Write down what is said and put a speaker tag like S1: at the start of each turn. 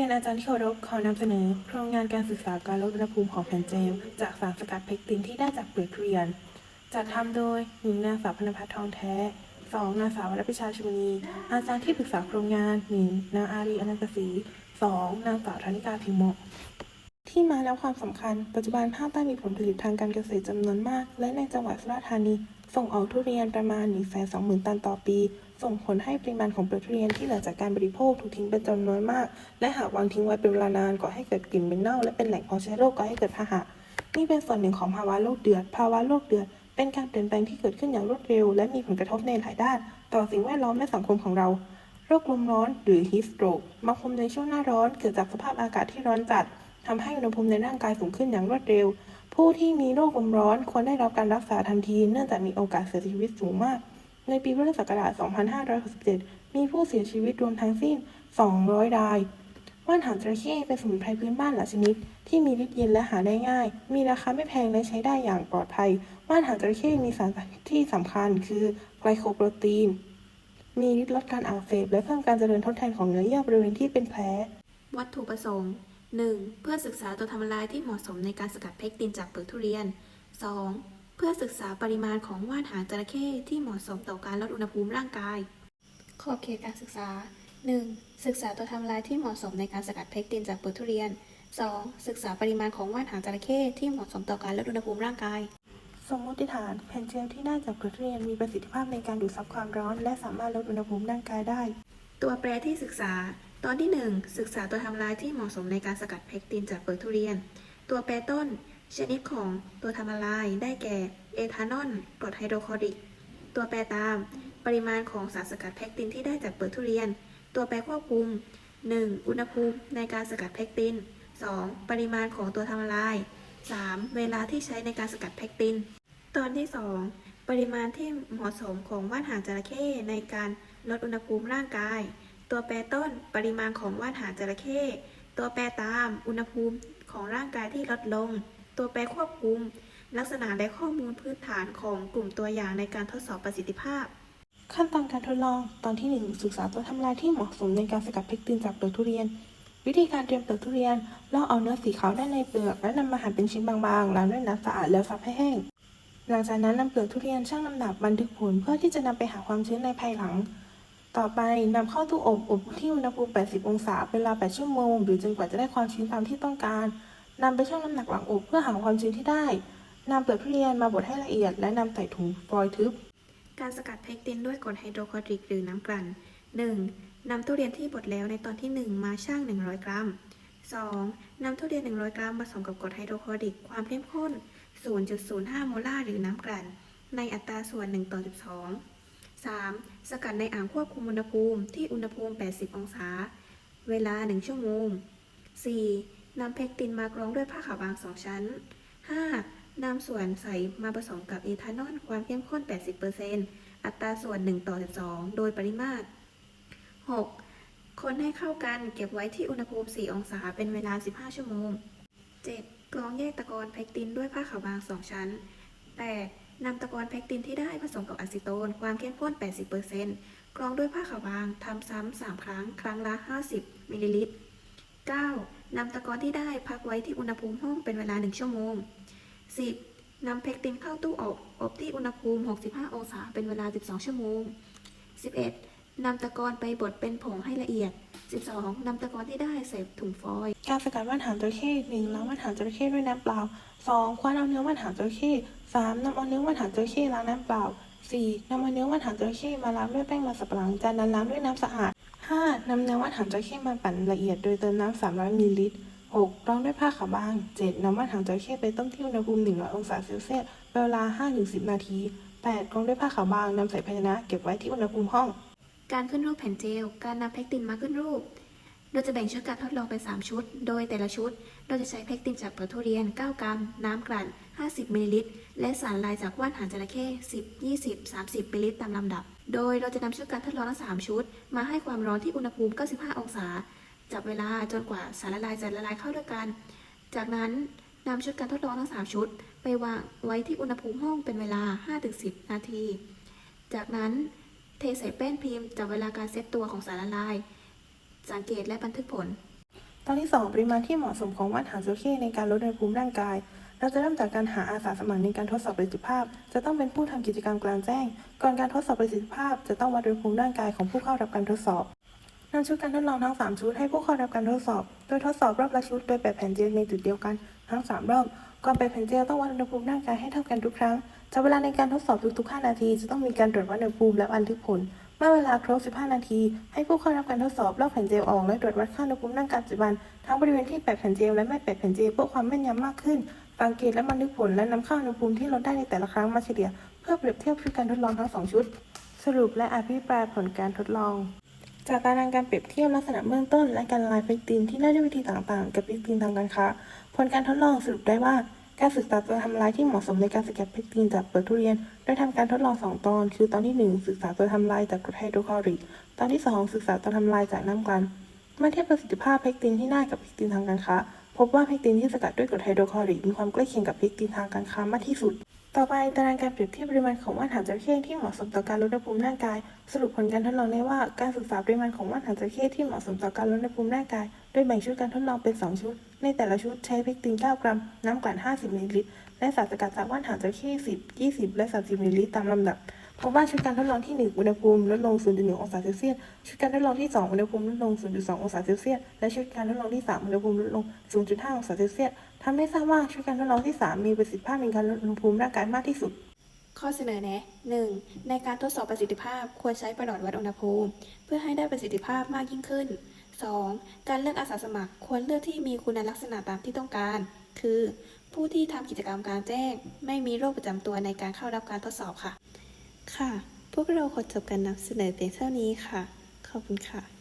S1: รียนอาจารย์ที่เคารพขอนำเสนอ โครงงานการศึกษาการลดอุณหภูมิของแผ่นเจลจากสารสกัดเพกตินที่ได้จากเปลือกทุเรียน จัดทำโดยหนึ่งนางสาวพนพัฒน์ทองแท้สองนางสาววรพิชาชุมนีอาจารย์ที่ปรึกษาโครงงานหนึ่งนางอารีอนันตศรีสองนางสาวธนิกาพิมพ์เหมที่มาและความสำคัญ ปัจจุบันภาคใต้มีผลผลิตทางการเกษตรจำนวนมาก และในจังหวัดสุราษฎร์ธานี ส่งออกทุเรียนประมาณ 120,000 ตันต่อปี ส่งผลให้ปริมาณของเปลือกทุเรียนที่เหลือจากการบริโภคถูกทิ้งเป็นจำนวนมาก และหากวางทิ้งไว้เป็นเวลานานก่อให้เกิดกลิ่นเหม็นเน่าและเป็นแหล่งเพาะเชื้อโรคก่อให้เกิดพาหะ นี่เป็นส่วนหนึ่งของภาวะโลกเดือด ภาวะโลกเดือด เป็นการเปลี่ยนแปลงที่เกิดขึ้นอย่างรวดเร็ว และมีผลกระทบในหลายด้าน ต่อสิ่งแวดล้อมและสังคมของเรา โรคลมร้อน หรือ heat stroke มักพบในช่วงหน้าร้อนเกิดจากสภาพอากาศที่ร้อนจัดทำให้อุณหภูมิในร่างกายสูงขึ้นอย่างรวดเร็ว ผู้ที่มีโรคลมร้อนควรได้รับการรักษาทันที เนื่องจากมีโอกาสเสียชีวิตสูงมาก ในปีพุทธศักราช 2567 มีผู้เสียชีวิตรวมทั้งสิ้น 200 ราย ว่านหางจระเข้เป็นสมุนไพรพื้นบ้านหลายชนิด ที่มีฤทธิ์เย็นและหาได้ง่าย มีราคาไม่แพงและใช้ได้อย่างปลอดภัย ว่านหางจระเข้มีสารที่สำคัญคือไกลโคโปรตีน มีฤทธิ์ลดการอักเสบและเพิ่มการเจริญทดแทนของเนื้อเยื่อบริเวณที่เป็นแผล
S2: วัตถุประสงค์ 1. เพื่อศึกษาตัวทำลายที่เหมาะสมในการสกัดเพกตินจากเปลือกทุเรียน 2. เพื่อศึกษาปริมาณของว่านหางจระเข้ที่เหมาะสมต่อการลดอุณหภูมิร่างกาย ขอบเขตการศึกษา 1. ศึกษาตัวทำลายที่เหมาะสมในการสกัดเพกตินจากเปลือกทุเรียน 2. ศึกษาปริมาณของว่านหางจระเข้ที่เหมาะสมต่อการลดอุณหภูมิร่างกาย
S1: สมมติฐานแผ่นเจลที่ได้จากเปลือกทุเรียนมีประสิทธิภาพในการดูดซับความร้อน และสามารถลดอุณหภูมิร่างกายได้
S2: ตัวแปรที่ศึกษา ตอนที่ 1 ศึกษาตัวทำลายที่เหมาะสมในการสกัดเพกตินจากเปลือกทุเรียน ตัวแปรต้น ชนิดของตัวทำละลายได้แก่ เอทานอลกรดไฮโดรคลอริก ตัวแปรตาม ปริมาณของสารสกัดเพกตินที่ได้จากเปลือกทุเรียน ตัวแปรควบคุม 1. อุณหภูมิในการสกัดเพกติน 2. ปริมาณของตัวทำละลาย 3. เวลาที่ใช้ในการสกัดเพกติน ตอนที่ 2 ปริมาณที่เหมาะสมของว่านหางจระเข้ในการลดอุณหภูมิร่างกาย ตัวแปรต้นปริมาณของว่านหางจระเข้ตัวแปรตาม อุณหภูมิของร่างกายที่ลดลง ตัวแปรควบคุม ลักษณะและข้อมูลพื้นฐานของกลุ่มตัวอย่างในการทดสอบประสิทธิภาพ
S1: ขั้นตอนการทดลองตอนที่ 1 ศึกษาตัวทำลายที่เหมาะสมในการสกัดเพกตินจากเปลือกทุเรียน วิธีการเตรียมเปลือกทุเรียนลอกเอาเนื้อสีขาวด้านในเปลือกและนำมาหั่นเป็นชิ้นบางๆล้างด้วยน้ำสะอาดแล้วซับให้แห้งหลังจากนั้นนำเปลือกทุเรียนชั่งน้ำหนักบันทึกผลเพื่อที่จะนำไปหาความชื้นในภายหลัง ต่อไปนำเข้าตู้อบอบที่อุณหภูมิ 80 องศาเป็นเวลา 8 ชั่วโมง หรือจนกว่าจะได้ความชื้นตามที่ต้องการนำไปชั่งน้ำหนักหลังอบเพื่อหาความชื้นที่ได้นำเปลือกทุเรียนมาบดให้ละเอียด และนำใส่ถุงฟอยล์ทึบ
S2: การสกัดเพกตินด้วยกรดไฮโดรคลอริกหรือน้ำกลั่น 1. นำทุเรียนที่บดแล้วในตอนที่ 1 มาชั่ง 100 กรัม 2. นำทุเรียน 100 กรัมผสมกับกรดไฮโดรคลอริกความเข้มข้น 0.05 โมลาร์หรือน้ำกลั่น ในอัตราส่วน 1 ต่อ 12 3. สกัดในอ่างควบคุมอุณหภูมิที่อุณหภูมิ 80 องศา เวลา 1 ชั่วโมง 4. นำเพกตินมากรองด้วยผ้าขาวบาง 2 ชั้น 5. นำส่วนใสมาผสมกับเอทานอลความเข้มข้น 80%อัตราส่วน 1 ต่อ 12 โดยปริมาตร 6. คนให้เข้ากันเก็บไว้ที่อุณหภูมิ 4 องศาเป็นเวลา 15 ชั่วโมง 7. กรองแยกตะกอนเพกตินด้วยผ้าขาวบาง 2 ชั้น 8. นำตะกอนเพกตินที่ได้ผสมกับอะซิโตน ความเข้มข้น 80%กรองด้วยผ้าขาวบางทำซ้ำ 3 ครั้ง ครั้งละ 50มิลลิลิตร 9. นำตะกอนที่ได้พักไว้ที่อุณหภูมิห้องเป็นเวลา 1 ชั่วโมง 10. นำเพกตินเข้าตู้อบ อบที่อุณหภูมิ 65 องศาเป็นเวลา 12 ชั่วโมง 11. นำตะกอนไปบดเป็นผงให้ละเอียด 12. นำตะกอนที่ได้ใส่ถุงฟอยล์
S1: การสกัดว่านหางจระเข้หนึ่งล้างว่านหางจระเข้ด้วยน้ำเปล่าสองคว้านเอาเนื้อว่านหางจระเข้สามนำเอาเนื้อว่านหางจระเข้ล้างน้ำเปล่าสี่นำเอาเนื้อว่านหางจระเข้มาล้างด้วยแป้งมันสับปะหลังจากนั้นล้างด้วยน้ำสะอาดห้านำเนื้อว่านหางจระเข้มาปั่นละเอียดโดยเติมน้ำ300มิลลิลิตรหกรองด้วยผ้าขาวบางเจ็ดนำว่านหางจระเข้ไปต้มที่อุณหภูมิ100องศาเซลเซียสเป็นเวลา5-10 นาทีแปดรองด้วยผ้าขาวบางนำใส่ภาชนะเก็บไว้ที่อุณหภูมิห้อง
S2: การขึ้นรูปแผ่นเจล การนำเพกตินมาขึ้นรูปเราจะแบ่งชุดการทดลองเป็น 3 ชุด โดยแต่ละชุด เราจะใช้เพกตินจากเปลือกทุเรียน 9 กรัม น้ำกลั่น 50 มิลลิลิตร และสารลายจากว่านหางจระเข้ 10 20 30 มิลลิลิตรตามลำดับ โดยเราจะนำชุดการทดลองทั้ง 3 ชุด มาให้ความร้อนที่อุณหภูมิ 95 องศา จับเวลาจนกว่าสารละลายจะละลายเข้าด้วยกัน จากนั้นนำชุดการทดลองทั้ง 3 ชุด ไปวางไว้ที่อุณหภูมิห้องเป็นเวลา 5-10 นาที จากนั้น เทใส่แป้นพิมพ์จับเวลาการเซตตัวของสารละลาย สังเกตและบันทึกผล
S1: ตอนที่ 2 ปริมาณที่เหมาะสมของว่านหางจระเข้ในการลดอุณหภูมิร่างกาย เราจะเริ่มจากการหาอาสาสมัครในการทดสอบประสิทธิภาพ จะต้องเป็นผู้ทำกิจกรรมกลางแจ้ง ก่อนการทดสอบประสิทธิภาพ จะต้องวัดอุณหภูมิร่างกายของผู้เข้ารับการทดสอบนำชุดการทดลองทั้ง 3 ชุดให้ผู้เข้ารับการทดสอบ โดยทดสอบรอบละชุดโดยแปะแผ่นเจลในจุดเดียวกันทั้ง 3 รอบ ก่อนแปแผ่นเจลต้องวัดอุณหภูมิร่างกายให้เท่ากันทุกครั้งจะเวลาในการทดสอบทุกๆ 5 นาที จะต้องมีการตรวจวัดอุณหภูมิและบันทึกผล เมื่อเวลาครบ 15 นาที ให้ผู้เข้ารับการทดสอบลอกแผ่นเจลออกและตรวจวัดค่าอุณหภูมิร่างกายปัจจุบัน ทั้งบริเวณที่แปะแผ่นเจลและไม่แปะแผ่นเจลเพื่อความแม่นยำมากขึ้นสังเกตและบันทึกผลและนำค่าอุณหภูมิที่ลดได้ในแต่ละครั้งมาเฉลี่ย เพื่อเปรียบเทียบชุดการทดลองทั้งสองชุด สรุปและอภิปรายผลการทดลอง จากการทำการเปรียบเทียบลักษณะเบื้องต้น และการละลายเพกตินที่ได้ด้วยวิธีต่างๆ กับเพกตินทางการค้า ผลการทดลองสรุปได้ว่าการศึกษาตัวทำลายที่เหมาะสมในการสกัดเพกตินจากเปลือกทุเรียน โดยทำการทดลอง 2 ตอน คือตอนที่ 1 ศึกษาตัวทำลายจากกรดไฮโดรคลอริก ตอนที่ 2 ศึกษาตัวทำลายจากน้ำกลั่นเมื่อเทียบประสิทธิภาพเพกตินที่ได้กับเพกตินทางการค้า พบว่าเพกตินที่สกัดด้วยกรดไฮโดรคลอริกมีความใกล้เคียงกับเพกตินทางการค้ามากที่สุด ต่อไปตารางการเปรียบเทียบปริมาณของว่านหางจระเข้ที่เหมาะสมต่อการลดอุณหภูมิร่างกาย สรุปผลการทดลองได้ว่าการศึกษาปริมาณของว่านหางจระเข้ที่เหมาะสมต่อการลดอุณหภูมิร่างกาย โดยแบ่งชุดการทดลองเป็น 2 ชุด ในแต่ละชุดใช้เพกติน 9 กรัม น้ำกลั่น 50มิลลิลิตร และสารสกัดจากว่านหางจระเข้10 20 และ 30มิลลิลิตรตามลำดับ พบว่าชุดการทดลองที่ 1 อุณหภูมิลดลง 0.1 องศาเซลเซียส ชุดการทดลองที่ 2 อุณหภูมิลดลง 0.2 องศาเซลเซียส และชุดการทดลองที่ 3 อุณหภูมิลดลง 0.5 องศาเซลเซียสทำให้ทราบว่าชุดการทดลองที่ 3 มีประสิทธิภาพในการลดอุณหภูมิร่างกายมากที่สุด
S2: ข้อเสนอแนะ 1. ในการทดสอบประสิทธิภาพควรใช้ประหลอดวัดอุณหภูมิ เพื่อให้ได้ประสิทธิภาพมากยิ่งขึ้น 2. การเลือกอาสาสมัครควรเลือกที่มีคุณลักษณะตามที่ต้องการ คือ ผู้ที่ทำกิจกรรมกลารแจ้ง ไม่มีโรคประจำตัวในการเข้ารับการทดสอบค่ะ ค่ะ พวกเราขอจบการนำเสนอเพียงเท่านี้ค่ะ ขอบคุณค่ะ